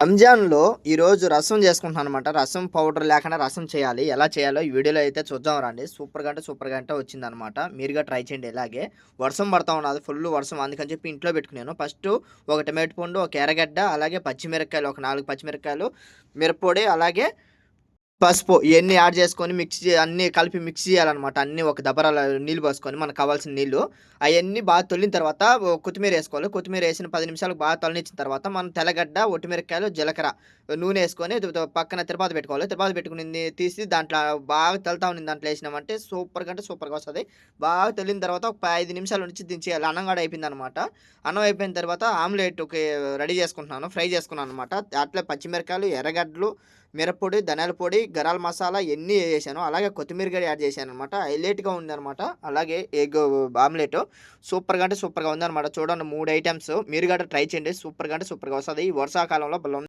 రంజాన్లో ఈరోజు రసం చేసుకుంటున్నాను అనమాట రసం పౌడర్ లేకుండా రసం చేయాలి. ఎలా చేయాలో ఈ వీడియోలో అయితే చూద్దాం రండి. సూపర్ గంట సూపర్ గంట వచ్చిందనమాట. మీరుగా ట్రై చేయండి ఇలాగే. వర్షం పడతా ఉన్నది ఫుల్ వర్షం. అందుకని చెప్పి ఇంట్లో పెట్టుకున్నాను. ఫస్ట్ ఒక టమాటో పండు ఒక ఎర్రగడ్డ అలాగే పచ్చిమిరపకాయలు ఒక నాలుగు పచ్చిమిరపకాయలు మిరప్పొడి అలాగే పసుపు ఇవన్నీ యాడ్ చేసుకొని మిక్స్ అన్నీ కలిపి మిక్స్ చేయాలన్నమాట. అన్నీ ఒక దబరాల నీళ్ళు పోసుకొని మనకు కావాల్సిన నీళ్ళు. అవన్నీ బాగా తొలిన తర్వాత కొత్తిమీర వేసుకోవాలి. కొత్తిమీర వేసిన పది నిమిషాలకు బాగా తొలనిచ్చిన తర్వాత మనం తెల్లగడ్డ ఒట్టిమిరకాయలు జీలకర్ర నూనె వేసుకొని పక్కన తిరుపతి పెట్టుకోవాలి. తిరుపతి పెట్టుకుని తీసి దాంట్లో బాగా తెలుతా ఉంది దాంట్లో వేసినామంటే సూపర్గా అంటే సూపర్గా వస్తుంది. బాగా తొలిన తర్వాత ఒక ఐదు నిమిషాల నుంచి దించేయాలి. అన్నం కూడా అయిపోయింది అనమాట అన్నం అయిపోయిన తర్వాత ఆమ్లెట్ రెడీ చేసుకుంటున్నాను. ఫ్రై చేసుకున్నాను అనమాట అట్లే పచ్చిమిరకాయలు ఎర్రగడ్డలు మిరప్పొడి ధనియాల పొడి గరాల మసాలా ఎన్ని వేసాను అలాగే కొత్తిమీర గడి యాడ్ చేశాను అనమాట హైలైట్గా ఉందన్నమాట. అలాగే ఎగ్ ఆమ్లెట్ సూపర్గా అంటే సూపర్గా ఉందన్నమాట. చూడండి మూడు ఐటమ్స్. మీరు కూడా ట్రై చేయండి. సూపర్గా అంటే సూపర్గా వస్తుంది. ఈ వర్షాకాలంలో బలం